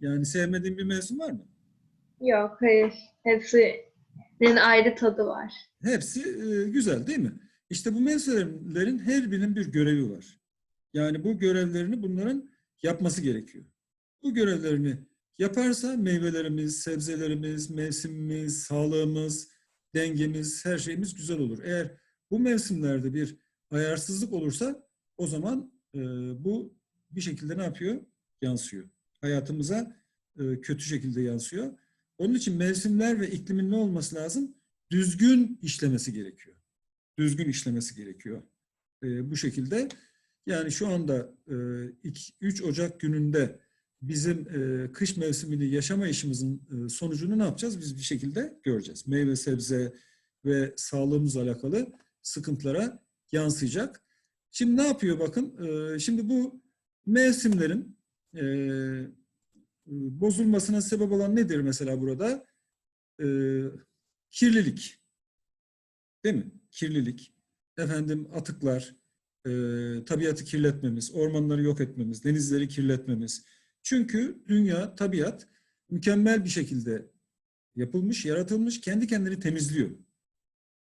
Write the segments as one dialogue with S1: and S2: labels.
S1: Yani sevmediğin bir mevsim var mı?
S2: Yok, hayır. Hepsinin ayrı tadı var.
S1: Hepsi e, güzel değil mi? İşte bu mevsimlerin her birinin bir görevi var. Yani bu görevlerini bunların yapması gerekiyor. Bu görevlerini yaparsa meyvelerimiz, sebzelerimiz, mevsimimiz, sağlığımız, dengemiz, her şeyimiz güzel olur. Eğer bu mevsimlerde bir ayarsızlık olursa o zaman e, bu bir şekilde ne yapıyor? Yansıyor. Hayatımıza e, kötü şekilde yansıyor. Onun için mevsimler ve iklimin ne olması lazım? Düzgün işlemesi gerekiyor. Düzgün işlemesi gerekiyor. E, bu şekilde yani şu anda e, 3 Ocak gününde bizim e, kış mevsimini yaşama işimizin sonucunu ne yapacağız? Biz bir şekilde göreceğiz. Meyve, sebze ve sağlığımızla alakalı sıkıntılara yansıyacak. Şimdi ne yapıyor bakın? Şimdi bu mevsimlerin e, bozulmasına sebep olan nedir mesela burada? E, kirlilik. Değil mi? Kirlilik. Efendim atıklar, e, tabiatı kirletmemiz, ormanları yok etmemiz, denizleri kirletmemiz. Çünkü dünya, tabiat mükemmel bir şekilde yapılmış, yaratılmış, kendi kendini temizliyor.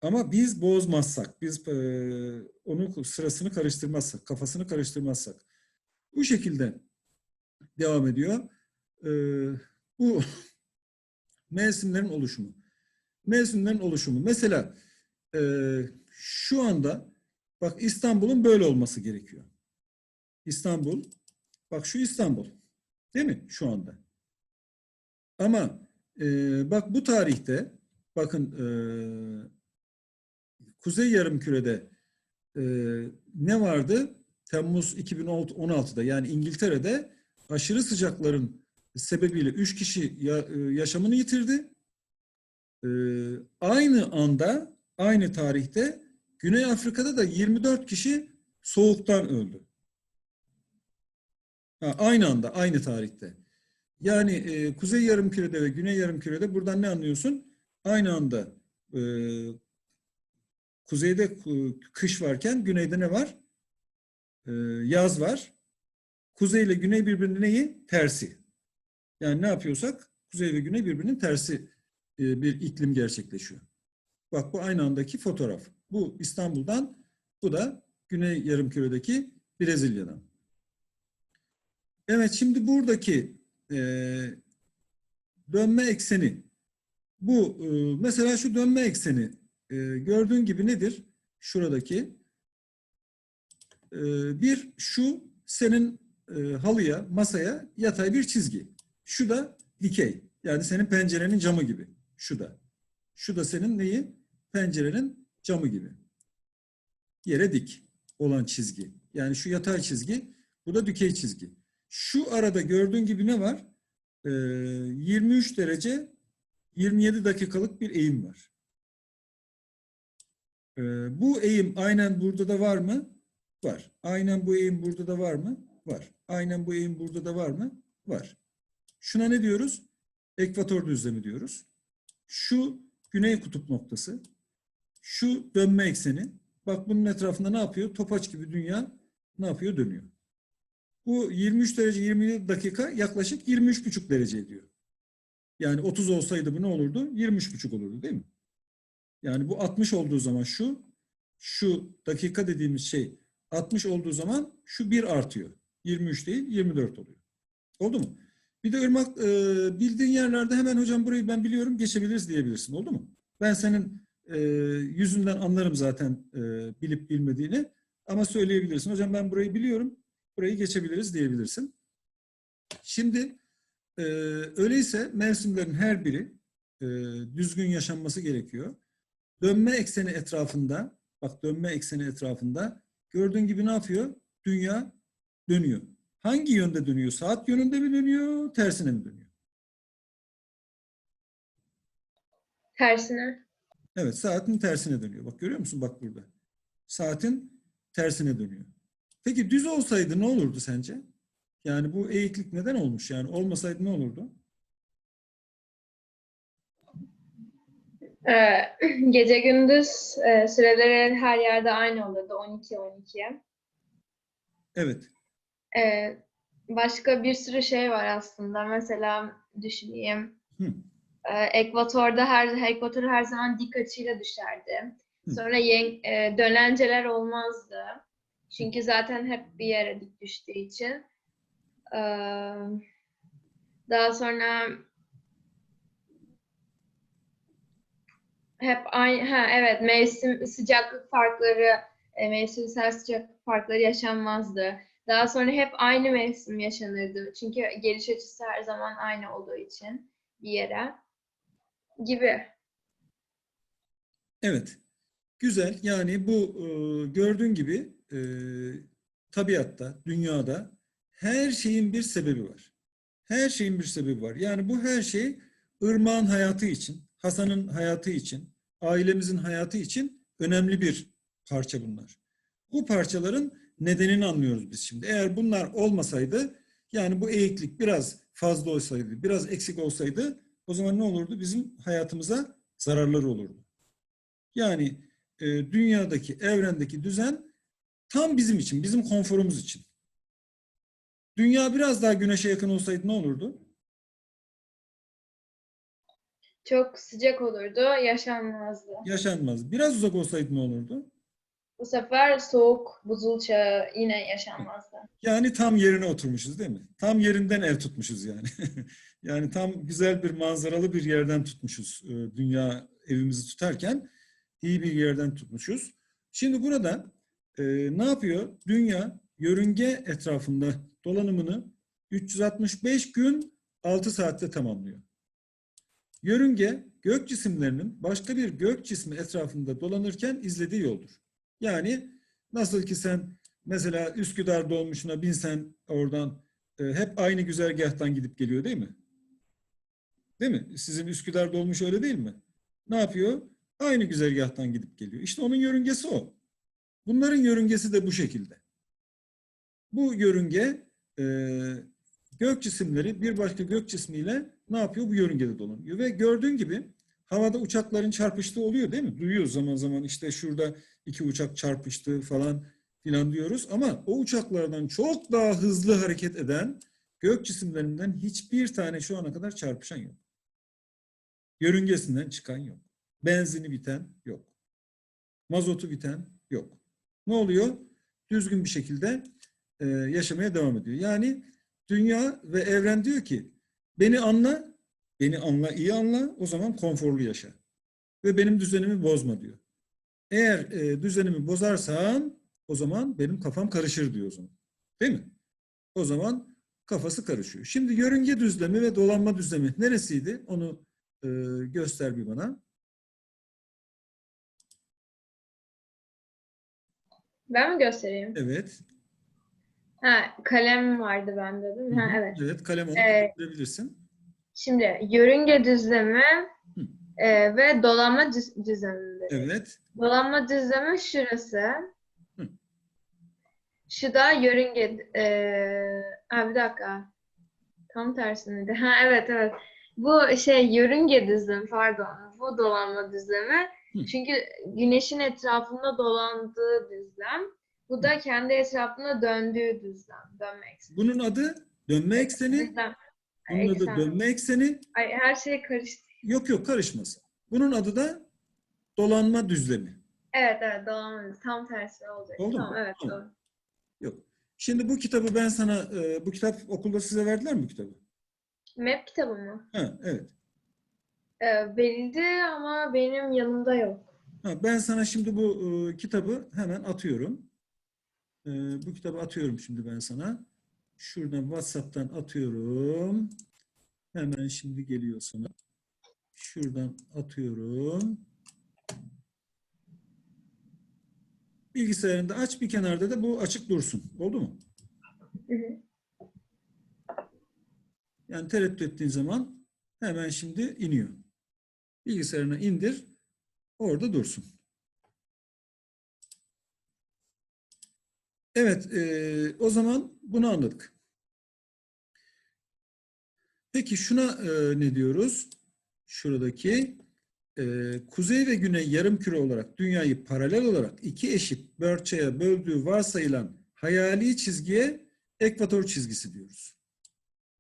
S1: Ama biz bozmazsak, biz e, onun sırasını karıştırmazsak, kafasını karıştırmazsak, bu şekilde devam ediyor. E, bu mevsimlerin oluşumu. Mevsimlerin oluşumu. Mesela e, şu anda bak İstanbul'un böyle olması gerekiyor. İstanbul, bak şu İstanbul. Değil mi? Şu anda. Ama e, bak bu tarihte bakın e, Kuzey Yarımküre'de e, ne vardı? Temmuz 2016'da yani İngiltere'de aşırı sıcakların sebebiyle 3 kişi e, yaşamını yitirdi. E, aynı anda, aynı tarihte Güney Afrika'da da 24 kişi soğuktan öldü. Ha, aynı anda, aynı tarihte. Yani e, Kuzey Yarımküre'de ve Güney Yarımküre'de buradan ne anlıyorsun? Aynı anda e, kuzeyde kış varken güneyde ne var? E, yaz var. Kuzey ile güney birbirinin neyi? Tersi. Yani ne yapıyorsak kuzey ve güney birbirinin tersi e, bir iklim gerçekleşiyor. Bak bu aynı andaki fotoğraf. Bu İstanbul'dan, bu da Güney Yarımküre'deki Brezilya'dan. Evet şimdi buradaki e, dönme ekseni bu e, mesela şu dönme ekseni gördüğün gibi nedir? Şuradaki bir şu senin e, halıya masaya yatay bir çizgi. Şu da dikey. Yani senin pencerenin camı gibi. Şu da. Şu da senin neyi? Pencerenin camı gibi. Yere dik olan çizgi. Yani şu yatay çizgi, bu da dikey çizgi. Şu arada gördüğün gibi ne var? Ee, 23 derece 27 dakikalık bir eğim var. Ee, bu eğim aynen burada da var mı? Var. Aynen bu eğim burada da var mı? Var. Aynen bu eğim burada da var mı? Var. Şuna ne diyoruz? Ekvator düzlemi diyoruz. Şu güney kutup noktası. Şu dönme ekseni. Bak bunun etrafında ne yapıyor? Topaç gibi dünya ne yapıyor? Dönüyor. Bu 23 derece 27 dakika yaklaşık 23,5 derece ediyor. Yani 30 olsaydı bu ne olurdu? 23,5 olurdu değil mi? Yani bu 60 olduğu zaman şu, şu dakika dediğimiz şey 60 olduğu zaman şu 1 artıyor. 23 değil 24 oluyor. Oldu mu? Bir de ırmak e, bildiğin yerlerde hemen hocam burayı ben biliyorum geçebiliriz diyebilirsin. Oldu mu? Ben senin e, yüzünden anlarım zaten e, bilip bilmediğini. Ama söyleyebilirsin. Hocam ben burayı biliyorum. Burayı geçebiliriz diyebilirsin. Şimdi e, öyleyse mevsimlerin her biri e, düzgün yaşanması gerekiyor. Dönme ekseni etrafında, bak dönme ekseni etrafında gördüğün gibi ne yapıyor? Dünya dönüyor. Hangi yönde dönüyor? Saat yönünde mi dönüyor, tersine mi dönüyor?
S2: Tersine.
S1: Evet, saatin tersine dönüyor. Bak görüyor musun? Bak burada. Saatin tersine dönüyor. Peki düz olsaydı ne olurdu sence? Yani bu eğiklik neden olmuş? Yani olmasaydı ne olurdu?
S2: Ee, gece gündüz e, süreleri her yerde aynı olurdu 12-12'ye.
S1: Evet.
S2: Ee, başka bir sürü şey var aslında. Mesela düşüneyim.
S1: Hı.
S2: Ee, ekvatorda her ekvator her zaman dik açıyla düşerdi.
S1: Hı.
S2: Sonra yen- e, dönenceler olmazdı. Çünkü zaten hep bir yere dik düştüğü için. Ee, daha sonra hep aynı ha evet mevsim sıcaklık farkları e, mevsimsel sıcaklık farkları yaşanmazdı. Daha sonra hep aynı mevsim yaşanırdı. Çünkü geliş açısı her zaman aynı olduğu için bir yere gibi.
S1: Evet. Güzel. Yani bu e, gördüğün gibi e, tabiatta, dünyada her şeyin bir sebebi var. Her şeyin bir sebebi var. Yani bu her şey Irmak'ın hayatı için, Hasan'ın hayatı için, ailemizin hayatı için önemli bir parça bunlar. Bu parçaların nedenini anlıyoruz biz şimdi. Eğer bunlar olmasaydı, yani bu eğiklik biraz fazla olsaydı, biraz eksik olsaydı o zaman ne olurdu? Bizim hayatımıza zararları olurdu. Yani e, dünyadaki, evrendeki düzen tam bizim için, bizim konforumuz için. Dünya biraz daha güneşe yakın olsaydı ne olurdu?
S2: Çok sıcak olurdu, yaşanmazdı.
S1: Yaşanmaz. Biraz uzak olsaydı ne olurdu?
S2: Bu sefer soğuk buzul çağı yine yaşanmazdı.
S1: Yani tam yerine oturmuşuz değil mi? Tam yerinden ev tutmuşuz yani. yani tam güzel bir manzaralı bir yerden tutmuşuz. e, Dünya evimizi tutarken iyi bir yerden tutmuşuz. Şimdi burada e, ne yapıyor? Dünya yörünge etrafında dolanımını 365 gün 6 saatte tamamlıyor. Yörünge gök cisimlerinin başka bir gök cismi etrafında dolanırken izlediği yoldur. Yani nasıl ki sen mesela Üsküdar dolmuşuna binsen oradan e, hep aynı güzergahtan gidip geliyor değil mi? Değil mi? Sizin Üsküdar dolmuş öyle değil mi? Ne yapıyor? Aynı güzergahtan gidip geliyor. İşte onun yörüngesi o. Bunların yörüngesi de bu şekilde. Bu yörünge e, gök cisimleri bir başka gök cismiyle ne yapıyor? Bu yörüngede dolanıyor. Ve gördüğün gibi havada uçakların çarpıştığı oluyor değil mi? Duyuyoruz zaman zaman işte şurada iki uçak çarpıştı falan filan diyoruz. Ama o uçaklardan çok daha hızlı hareket eden gök cisimlerinden hiçbir tane şu ana kadar çarpışan yok. Yörüngesinden çıkan yok. Benzini biten yok. Mazotu biten yok. Ne oluyor? Düzgün bir şekilde e, yaşamaya devam ediyor. Yani dünya ve evren diyor ki beni anla, beni anla, iyi anla, o zaman konforlu yaşa. Ve benim düzenimi bozma diyor. Eğer e, düzenimi bozarsan o zaman benim kafam karışır diyor o zaman. Değil mi? O zaman kafası karışıyor. Şimdi yörünge düzlemi ve dolanma düzlemi neresiydi? Onu e, göster bir bana.
S2: Ben mi göstereyim?
S1: Evet.
S2: Ha, kalem vardı bende değil mi? Ha, evet.
S1: Evet kalem
S2: Evet.
S1: gösterebilirsin.
S2: Şimdi yörünge düzlemi e, ve dolanma düz- düzlemi.
S1: Evet.
S2: Dolanma düzlemi şurası.
S1: Hı.
S2: Şu da yörünge. E, ha, bir dakika. Tam tersiydi. Ha evet evet. Bu şey yörünge düzlemi pardon. Bu dolanma düzlemi.
S1: Hı.
S2: Çünkü güneşin etrafında dolandığı düzlem. Bu da kendi etrafında döndüğü düzlem. Dönme ekseni.
S1: Bunun adı dönme ekseni.
S2: Düzlem.
S1: Bunun adı
S2: Eksen.
S1: dönme ekseni.
S2: Ay, her şey karıştı.
S1: Yok yok karışmasın. Bunun adı da dolanma düzlemi.
S2: Evet evet dolanma düzlemi. Tam tersi olacak.
S1: Oldu mu?
S2: Tamam evet
S1: Tamam.
S2: doğru.
S1: Yok. Şimdi bu kitabı ben sana, e, bu kitap okulda size verdiler mi bu kitabı?
S2: Map kitabı mı?
S1: Ha, evet.
S2: Ee, verildi ama benim yanımda yok.
S1: Ha, ben sana şimdi bu e, kitabı hemen atıyorum. E, bu kitabı atıyorum şimdi ben sana. Şuradan WhatsApp'tan atıyorum. Hemen şimdi geliyor sana. Şuradan atıyorum. Bilgisayarında aç bir kenarda da bu açık dursun. Oldu mu?
S2: Hı hı.
S1: Yani tereddüt ettiğin zaman hemen şimdi iniyor. Bilgisayarına indir. Orada dursun. Evet, eee, o zaman bunu anladık. Peki şuna eee, ne diyoruz? Şuradaki eee, kuzey ve güney yarımküre olarak dünyayı paralel olarak iki eşit parçaya böldüğü varsayılan hayali çizgiye ekvator çizgisi diyoruz.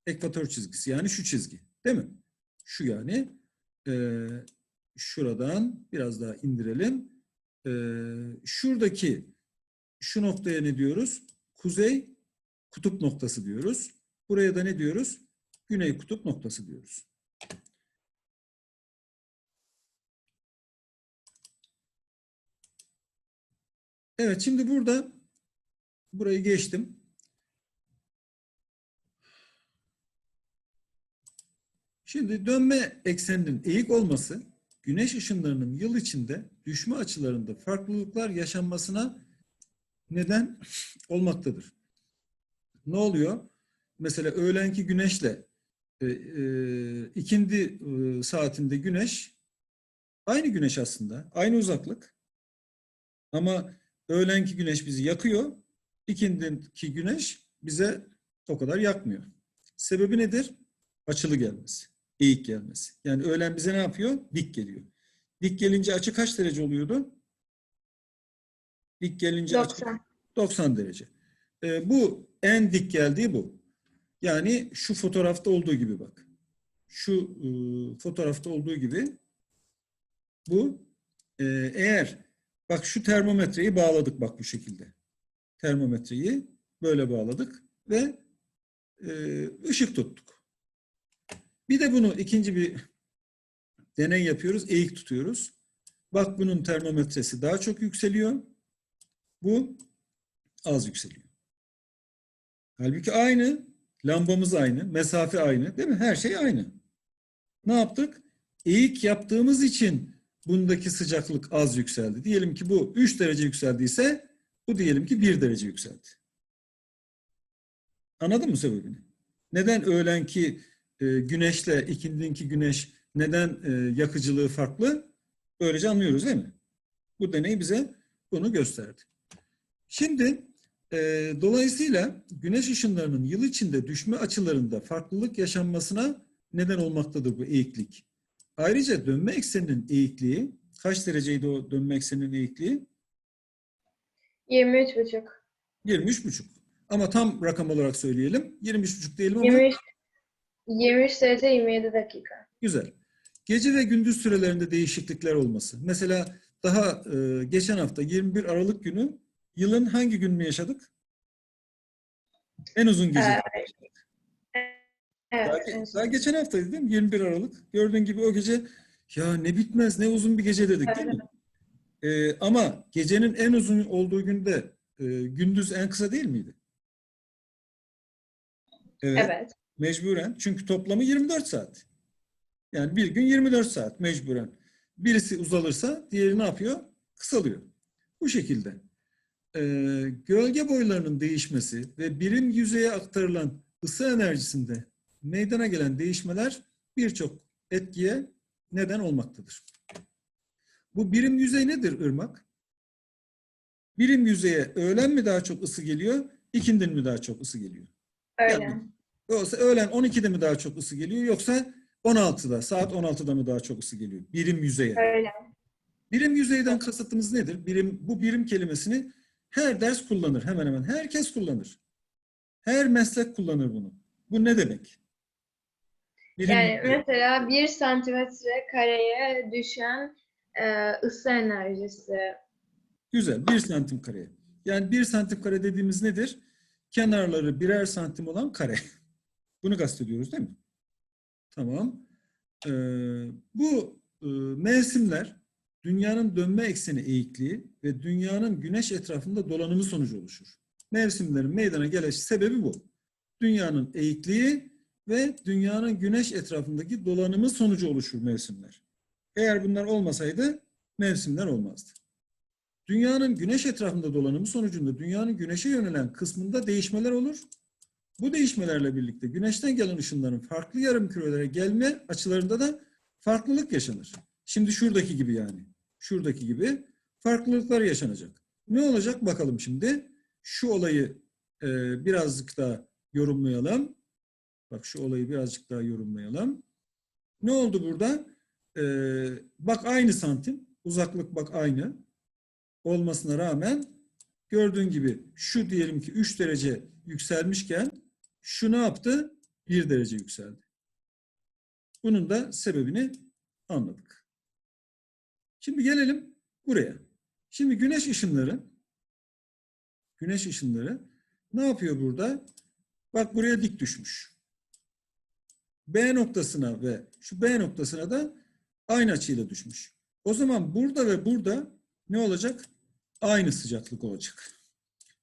S1: Ekvator çizgisi yani şu çizgi değil mi? Şu yani Ee, şuradan biraz daha indirelim. Ee, şuradaki şu noktaya ne diyoruz? Kuzey kutup noktası diyoruz. Buraya da ne diyoruz? Güney kutup noktası diyoruz. Evet şimdi burada burayı geçtim. Şimdi dönme ekseninin eğik olması güneş ışınlarının yıl içinde düşme açılarında farklılıklar yaşanmasına neden olmaktadır. Ne oluyor? Mesela öğlenki güneşle e, e, ikindi e, saatinde güneş aynı güneş aslında, aynı uzaklık. Ama öğlenki güneş bizi yakıyor, ikindiki güneş bize o kadar yakmıyor. Sebebi nedir? Açılı gelmesi, eğik gelmesi. Yani öğlen bize ne yapıyor? Dik geliyor. Dik gelince açı kaç derece oluyordu? Dik gelince açı
S2: 90.
S1: 90 derece. Ee, bu en dik geldiği bu. Yani şu fotoğrafta olduğu gibi bak. Şu e, fotoğrafta olduğu gibi bu e, eğer bak şu termometreyi bağladık bak bu şekilde. Termometreyi böyle bağladık ve e, ışık tuttuk. Bir de bunu ikinci bir deney yapıyoruz. Eğik tutuyoruz. Bak bunun termometresi daha çok yükseliyor. Bu az yükseliyor. Halbuki aynı. Lambamız aynı. Mesafe aynı. Değil mi? Her şey aynı. Ne yaptık? Eğik yaptığımız için bundaki sıcaklık az yükseldi. Diyelim ki bu 3 derece yükseldiyse bu diyelim ki 1 derece yükseldi. Anladın mı sebebini? Neden öğlenki e, güneşle ikindinki güneş neden e, yakıcılığı farklı? Böylece anlıyoruz değil mi? Bu deney bize bunu gösterdi. Şimdi e, dolayısıyla güneş ışınlarının yıl içinde düşme açılarında farklılık yaşanmasına neden olmaktadır bu eğiklik. Ayrıca dönme ekseninin eğikliği, kaç dereceydi o dönme ekseninin eğikliği?
S2: 23,5.
S1: 23,5. Ama tam rakam olarak söyleyelim. 23,5 diyelim ama
S2: 23, 23 derece 27 dakika.
S1: güzel. Gece ve gündüz sürelerinde değişiklikler olması. Mesela daha e, geçen hafta 21 Aralık günü yılın hangi gününü yaşadık? En uzun gece.
S2: Evet. Evet.
S1: Daha, ge- daha geçen haftaydı değil mi? 21 Aralık. Gördüğün gibi o gece ya ne bitmez ne uzun bir gece dedik değil mi? Ee, ama gecenin en uzun olduğu günde e, gündüz en kısa değil miydi? Evet,
S2: Evet.
S1: mecburen. Çünkü toplamı 24 saat. Yani bir gün 24 saat mecburen. Birisi uzalırsa diğeri ne yapıyor? Kısalıyor. Bu şekilde. Ee, gölge boylarının değişmesi ve birim yüzeye aktarılan ısı enerjisinde meydana gelen değişmeler birçok etkiye neden olmaktadır. Bu birim yüzey nedir Irmak? Birim yüzeye öğlen mi daha çok ısı geliyor, ikindin mi daha çok ısı geliyor?
S2: Öyle.
S1: Yani, yoksa öğlen 12'de mi daha çok ısı geliyor yoksa 16'da, saat 16'da mı daha çok ısı geliyor? Birim yüzeye.
S2: Öyle.
S1: Birim yüzeyden kasıtımız nedir? Birim, bu birim kelimesini her ders kullanır. Hemen hemen herkes kullanır. Her meslek kullanır bunu. Bu ne demek? Birim
S2: Yani
S1: yüzey.
S2: mesela 1 santimetre kareye düşen e, ısı enerjisi.
S1: Güzel. 1 santim kare. Yani 1 santim kare dediğimiz nedir? Kenarları birer santim olan kare. Bunu kastediyoruz değil mi? Tamam. Ee, bu e, mevsimler dünyanın dönme ekseni eğikliği ve dünyanın güneş etrafında dolanımı sonucu oluşur. Mevsimlerin meydana geliş sebebi bu. Dünyanın eğikliği ve dünyanın güneş etrafındaki dolanımı sonucu oluşur mevsimler. Eğer bunlar olmasaydı mevsimler olmazdı. Dünyanın güneş etrafında dolanımı sonucunda dünyanın güneşe yönelen kısmında değişmeler olur. Bu değişmelerle birlikte güneşten gelen ışınların farklı yarım kürelere gelme açılarında da farklılık yaşanır. Şimdi şuradaki gibi yani. Şuradaki gibi farklılıklar yaşanacak. Ne olacak bakalım şimdi. Şu olayı e, birazcık daha yorumlayalım. Bak şu olayı birazcık daha yorumlayalım. Ne oldu burada? E, bak aynı santim. Uzaklık bak aynı olmasına rağmen gördüğün gibi şu diyelim ki 3 derece yükselmişken şu ne yaptı? 1 derece yükseldi. Bunun da sebebini anladık. Şimdi gelelim buraya. Şimdi güneş ışınları güneş ışınları ne yapıyor burada? Bak buraya dik düşmüş. B noktasına ve şu B noktasına da aynı açıyla düşmüş. O zaman burada ve burada ne olacak? Aynı sıcaklık olacak.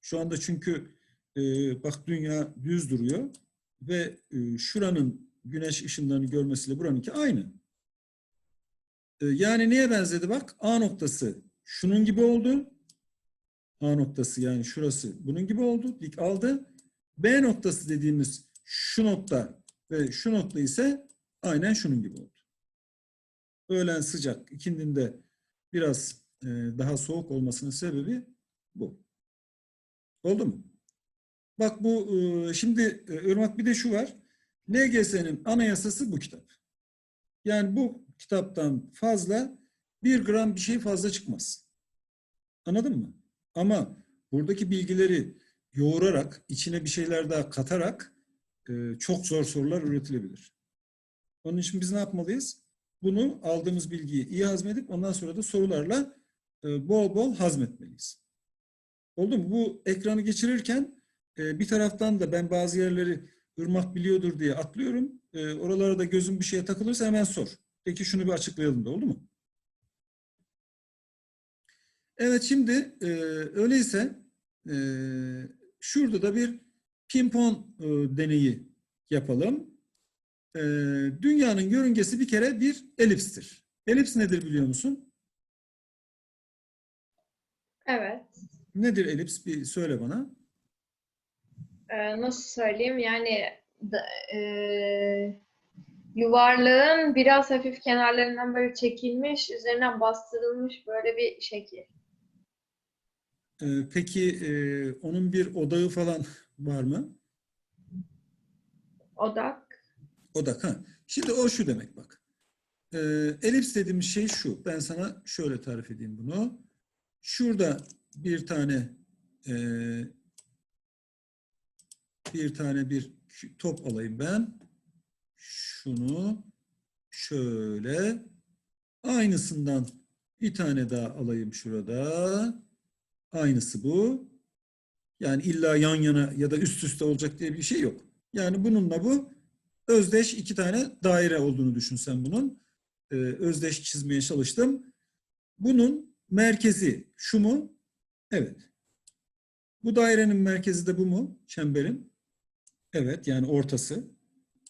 S1: Şu anda çünkü e, bak dünya düz duruyor ve e, şuranın güneş ışınlarını görmesiyle buranınki aynı. E, yani neye benzedi bak? A noktası şunun gibi oldu. A noktası yani şurası bunun gibi oldu. Dik aldı. B noktası dediğimiz şu nokta ve şu nokta ise aynen şunun gibi oldu. Öğlen sıcak, ikindinde biraz e, daha soğuk olmasının sebebi bu. Oldu mu? Bak bu e, şimdi e, Irmak bir de şu var. LGS'nin anayasası bu kitap. Yani bu kitaptan fazla bir gram bir şey fazla çıkmaz. Anladın mı? Ama buradaki bilgileri yoğurarak, içine bir şeyler daha katarak e, çok zor sorular üretilebilir. Onun için biz ne yapmalıyız? Bunu aldığımız bilgiyi iyi hazmedip ondan sonra da sorularla e, bol bol hazmetmeliyiz. Oldu mu? Bu ekranı geçirirken e, bir taraftan da ben bazı yerleri ırmak biliyordur diye atlıyorum. E, oralara da gözüm bir şeye takılırsa hemen sor. Peki şunu bir açıklayalım da oldu mu? Evet şimdi e, öyleyse e, şurada da bir pimpon e, deneyi yapalım. E, dünyanın yörüngesi bir kere bir elipstir. Elips nedir biliyor musun?
S2: Evet.
S1: Nedir elips? Bir söyle bana.
S2: Ee, nasıl söyleyeyim? Yani da, e, yuvarlağın biraz hafif kenarlarından böyle çekilmiş, üzerinden bastırılmış böyle bir şekil.
S1: E, peki e, onun bir odağı falan var mı?
S2: Odak.
S1: Odak ha. Şimdi o şu demek bak. Ee, elips dediğimiz şey şu. Ben sana şöyle tarif edeyim bunu. Şurada bir tane e, bir tane bir top alayım ben. Şunu şöyle aynısından bir tane daha alayım şurada. Aynısı bu. Yani illa yan yana ya da üst üste olacak diye bir şey yok. Yani bununla bu özdeş iki tane daire olduğunu düşünsen bunun. Ee, özdeş çizmeye çalıştım. Bunun merkezi şu mu? Evet. Bu dairenin merkezi de bu mu? Çemberin. Evet yani ortası.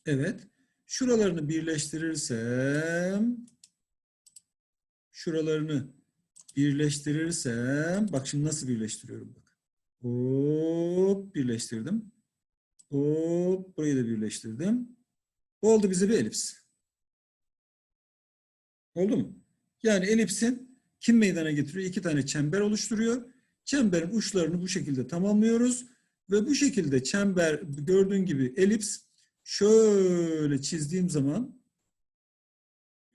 S1: Evet. Şuralarını birleştirirsem şuralarını birleştirirsem bak şimdi nasıl birleştiriyorum bak. Hop birleştirdim. Hop burayı da birleştirdim. Oldu bize bir elips. Oldu mu? Yani elipsin kim meydana getiriyor? İki tane çember oluşturuyor. Çemberin uçlarını bu şekilde tamamlıyoruz. Ve bu şekilde çember gördüğün gibi elips şöyle çizdiğim zaman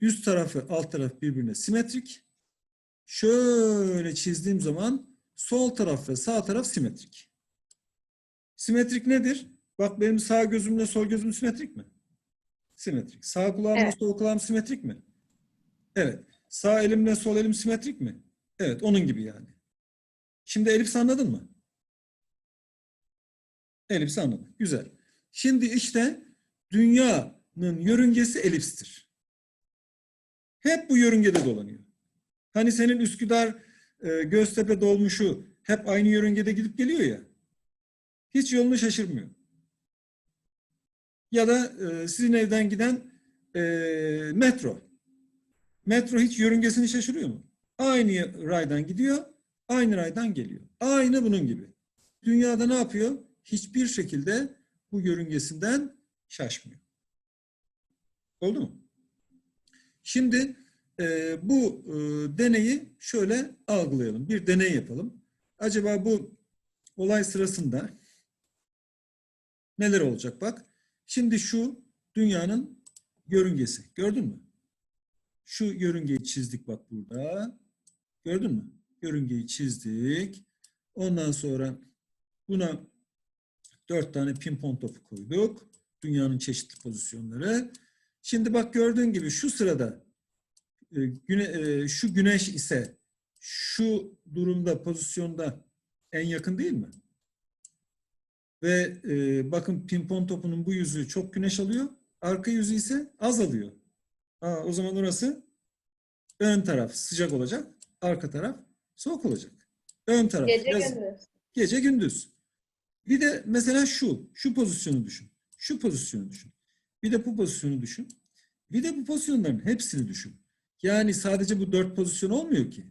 S1: üst tarafı alt taraf birbirine simetrik. Şöyle çizdiğim zaman sol taraf ve sağ taraf simetrik. Simetrik nedir? Bak benim sağ gözümle sol gözüm simetrik mi? Simetrik. Sağ kulağımla
S2: Evet.
S1: sol kulağım simetrik mi? Evet. Sağ elimle sol elim simetrik mi? Evet, onun gibi yani. Şimdi elips anladın mı? Elips anladım. Güzel. Şimdi işte dünyanın yörüngesi elipstir. Hep bu yörüngede dolanıyor. Hani senin Üsküdar e, Göztepe dolmuşu hep aynı yörüngede gidip geliyor ya. Hiç yolunu şaşırmıyor. Ya da e, sizin evden giden e, metro. Metro hiç yörüngesini şaşırıyor mu? Aynı raydan gidiyor, aynı raydan geliyor. Aynı bunun gibi. Dünyada ne yapıyor? Hiçbir şekilde bu yörüngesinden şaşmıyor. Oldu mu? Şimdi e, bu e, deneyi şöyle algılayalım. Bir deney yapalım. Acaba bu olay sırasında neler olacak bak. Şimdi şu dünyanın yörüngesi. Gördün mü? Şu yörüngeyi çizdik bak burada. Gördün mü? Yörüngeyi çizdik. Ondan sonra buna dört tane pimpon topu koyduk. Dünyanın çeşitli pozisyonları. Şimdi bak gördüğün gibi şu sırada e, güne, e, şu güneş ise şu durumda pozisyonda en yakın değil mi? Ve e, bakın pimpon topunun bu yüzü çok güneş alıyor. Arka yüzü ise az alıyor. Aa, o zaman orası ön taraf sıcak olacak. Arka taraf soğuk olacak. Ön taraf
S2: Gece
S1: yaz-
S2: gündüz.
S1: Gece gündüz. Bir de mesela şu, şu pozisyonu düşün. Şu pozisyonu düşün. Bir de bu pozisyonu düşün. Bir de bu pozisyonların hepsini düşün. Yani sadece bu dört pozisyon olmuyor ki.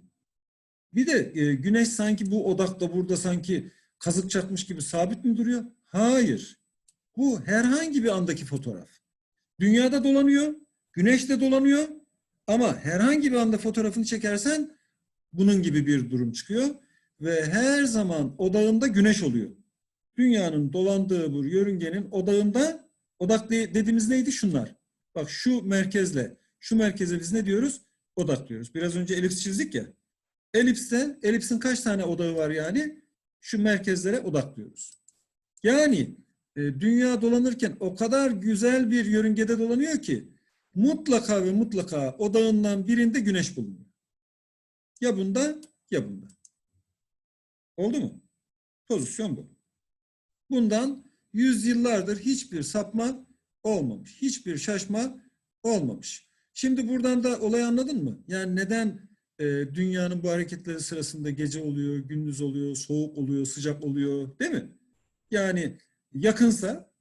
S1: Bir de e, güneş sanki bu odakta burada sanki kazık çakmış gibi sabit mi duruyor? Hayır. Bu herhangi bir andaki fotoğraf. Dünyada dolanıyor, güneş de dolanıyor ama herhangi bir anda fotoğrafını çekersen bunun gibi bir durum çıkıyor ve her zaman odağında güneş oluyor. Dünyanın dolandığı bu yörüngenin odağında odak de- dediğimiz neydi? Şunlar. Bak şu merkezle şu merkeze biz ne diyoruz? Odak diyoruz. Biraz önce elips çizdik ya. Elipste, elipsin kaç tane odağı var yani? Şu merkezlere odak diyoruz. Yani e, dünya dolanırken o kadar güzel bir yörüngede dolanıyor ki mutlaka ve mutlaka odağından birinde güneş bulunuyor. Ya bunda ya bunda. Oldu mu? Pozisyon bu. Bundan yüzyıllardır hiçbir sapma olmamış. Hiçbir şaşma olmamış. Şimdi buradan da olayı anladın mı? Yani neden e, dünyanın bu hareketleri sırasında gece oluyor, gündüz oluyor, soğuk oluyor, sıcak oluyor değil mi? Yani yakınsa,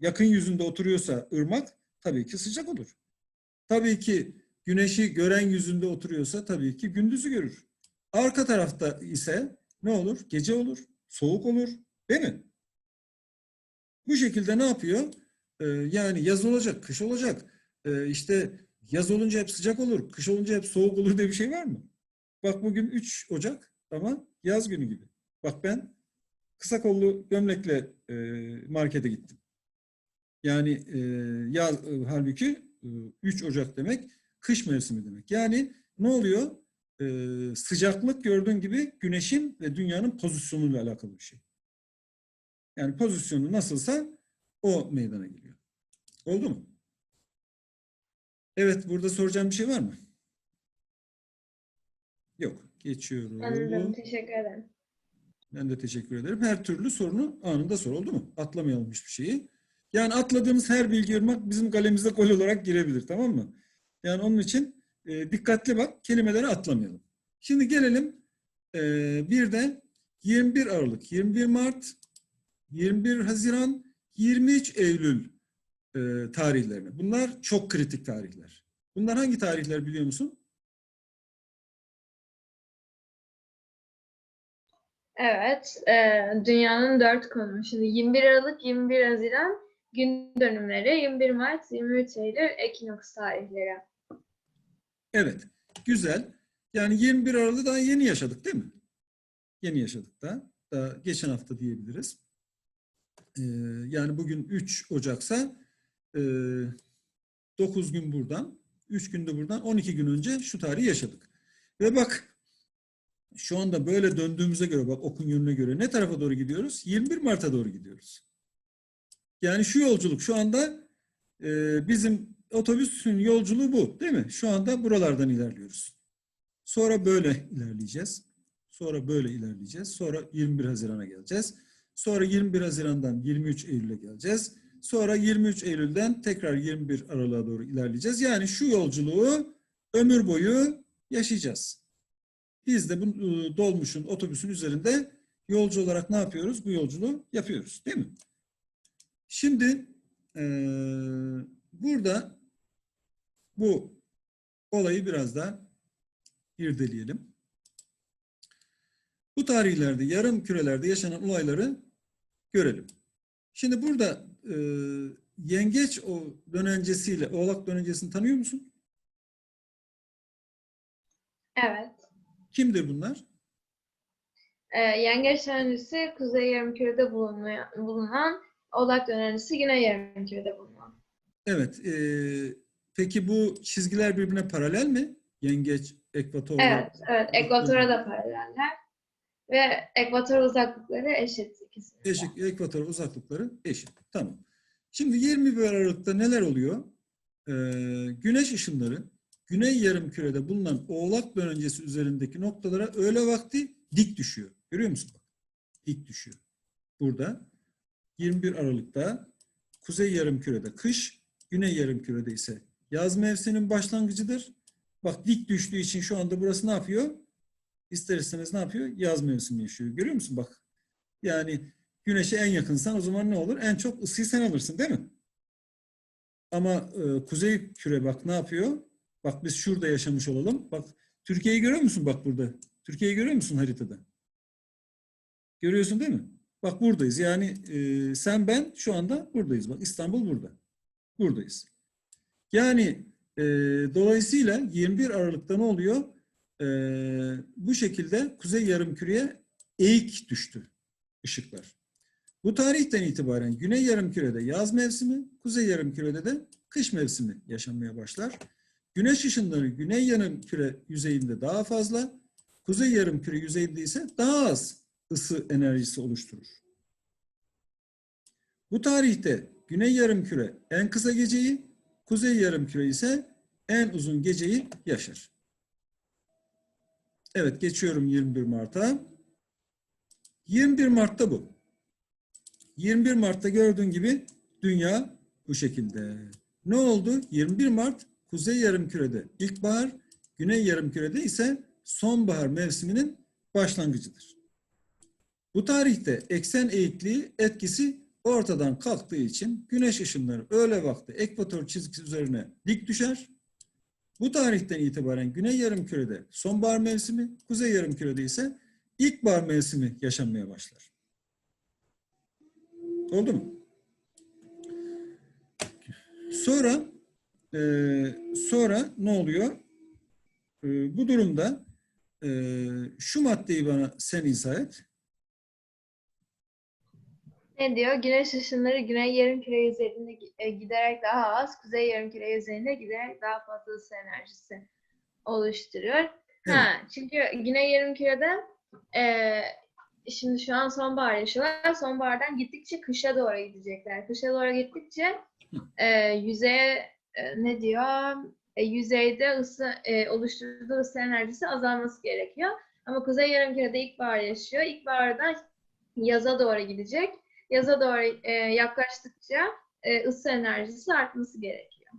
S1: yakın yüzünde oturuyorsa ırmak tabii ki sıcak olur. Tabii ki güneşi gören yüzünde oturuyorsa tabii ki gündüzü görür. Arka tarafta ise ne olur? Gece olur, soğuk olur değil mi? Bu şekilde ne yapıyor? Ee, yani yaz olacak, kış olacak. Ee, işte yaz olunca hep sıcak olur, kış olunca hep soğuk olur diye bir şey var mı? Bak bugün 3 Ocak ama yaz günü gibi. Bak ben kısa kollu gömlekle e, markete gittim. Yani e, yaz e, halbuki e, 3 Ocak demek kış mevsimi demek. Yani ne oluyor? E, sıcaklık gördüğün gibi güneşin ve dünyanın pozisyonuyla alakalı bir şey. Yani pozisyonu nasılsa o meydana geliyor. Oldu mu? Evet, burada soracağım bir şey var mı? Yok, geçiyorum.
S2: Anladım. Teşekkür ederim.
S1: Ben de teşekkür ederim. Her türlü sorunu anında sor oldu mu? Atlamayalım hiçbir şeyi. Yani atladığımız her bilgi ırmak bizim kalemize gol olarak girebilir tamam mı? Yani onun için e, dikkatli bak kelimeleri atlamayalım. Şimdi gelelim e, bir de 21 Aralık, 21 Mart, 21 Haziran, 23 Eylül e, tarihlerine. Bunlar çok kritik tarihler. Bunlar hangi tarihler biliyor musun?
S2: Evet. e, dünyanın dört konumu. Şimdi 21 Aralık, 21 Haziran gün dönümleri, 21 Mart, 23 Eylül ekinoks tarihleri.
S1: Evet, güzel. Yani 21 Aralık'ı daha yeni yaşadık değil mi? Yeni yaşadık da. Daha geçen hafta diyebiliriz. Ee, yani bugün 3 Ocak'sa e, 9 gün buradan, 3 gün de buradan 12 gün önce şu tarihi yaşadık. Ve bak şu anda böyle döndüğümüze göre bak okun yönüne göre ne tarafa doğru gidiyoruz? 21 Mart'a doğru gidiyoruz. Yani şu yolculuk şu anda e, bizim otobüsün yolculuğu bu değil mi? Şu anda buralardan ilerliyoruz. Sonra böyle ilerleyeceğiz. Sonra böyle ilerleyeceğiz. Sonra 21 Haziran'a geleceğiz. Sonra 21 Haziran'dan 23 Eylül'e geleceğiz. Sonra 23 Eylül'den tekrar 21 Aralık'a doğru ilerleyeceğiz. Yani şu yolculuğu ömür boyu yaşayacağız. Biz de bu e, dolmuşun, otobüsün üzerinde yolcu olarak ne yapıyoruz? Bu yolculuğu yapıyoruz değil mi? Şimdi eee, burada bu olayı biraz daha irdeleyelim. Bu tarihlerde, yarım kürelerde yaşanan olayları görelim. Şimdi burada e, yengeç o dönencesiyle oğlak dönencesini tanıyor musun?
S2: Evet.
S1: Kimdir bunlar?
S2: E, yengeç dönencesi Kuzey Yarımküre'de bulunuyor, bulunan, Oğlak dönencesi Güney Yarımküre'de bulunan.
S1: Evet. e, peki bu çizgiler birbirine paralel mi? Yengeç, ekvator. ve-
S2: Evet, evet. Ekvatora da paraleller. Ve ekvator uzaklıkları eşit.
S1: Eşik, ekvator uzaklıkları eşit. Tamam. Şimdi 21 Aralık'ta neler oluyor? Ee, güneş ışınları güney yarımkürede bulunan oğlak dönencesi üzerindeki noktalara öğle vakti dik düşüyor. Görüyor musun? Dik düşüyor. Burada 21 Aralık'ta kuzey yarımkürede kış, güney yarımkürede ise yaz mevsiminin başlangıcıdır. Bak dik düştüğü için şu anda burası ne yapıyor? İster istemez ne yapıyor? Yaz mevsimi yaşıyor. Görüyor musun? Bak yani güneşe en yakınsan o zaman ne olur? En çok ısıyı sen alırsın değil mi? Ama e, kuzey küre bak ne yapıyor? Bak biz şurada yaşamış olalım. Bak Türkiye'yi görüyor musun bak burada? Türkiye'yi görüyor musun haritada? Görüyorsun değil mi? Bak buradayız. Yani e, sen ben şu anda buradayız. Bak İstanbul burada. Buradayız. Yani e, dolayısıyla 21 Aralık'ta ne oluyor? E, bu şekilde kuzey yarımküreye eğik düştü ışıklar. Bu tarihten itibaren güney yarımkürede yaz mevsimi, kuzey yarımkürede de kış mevsimi yaşanmaya başlar. Güneş ışınları güney yarımküre yüzeyinde daha fazla, kuzey yarımküre yüzeyinde ise daha az ısı enerjisi oluşturur. Bu tarihte güney yarımküre en kısa geceyi, kuzey yarımküre ise en uzun geceyi yaşar. Evet geçiyorum 21 Mart'a. 21 Mart'ta bu. 21 Mart'ta gördüğün gibi dünya bu şekilde. Ne oldu? 21 Mart kuzey yarımkürede ilkbahar, güney yarımkürede ise sonbahar mevsiminin başlangıcıdır. Bu tarihte eksen eğikliği etkisi ortadan kalktığı için güneş ışınları öğle vakti ekvator çizgisi üzerine dik düşer. Bu tarihten itibaren güney yarımkürede sonbahar mevsimi, kuzey yarımkürede ise ilkbahar mevsimi yaşanmaya başlar. Oldu mu? Sonra e, sonra ne oluyor? E, bu durumda e, şu maddeyi bana sen izah et.
S2: Ne diyor? Güneş ışınları güney yarımküre yüzeyinde gi- e, giderek daha az, kuzey yarımküre yüzeyinde giderek daha fazla ısı enerjisi oluşturuyor. Ha, çünkü güney yarımkürede e, şimdi şu an sonbahar yaşıyorlar. Sonbahardan gittikçe kışa doğru gidecekler. Kışa doğru gittikçe e, yüzeye e, ne diyor? E, yüzeyde ısı e, oluşturduğu ısı enerjisi azalması gerekiyor. Ama kuzey yarımkürede ilkbahar yaşıyor. İlkbahardan yaza doğru gidecek. Yaza doğru e, yaklaştıkça e, ısı enerjisi artması gerekiyor.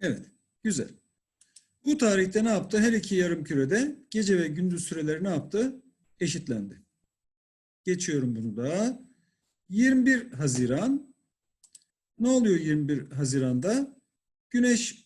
S1: Evet, güzel. Bu tarihte ne yaptı? Her iki yarım kürede gece ve gündüz süreleri ne yaptı? Eşitlendi. Geçiyorum bunu da. 21 Haziran. Ne oluyor 21 Haziran'da? Güneş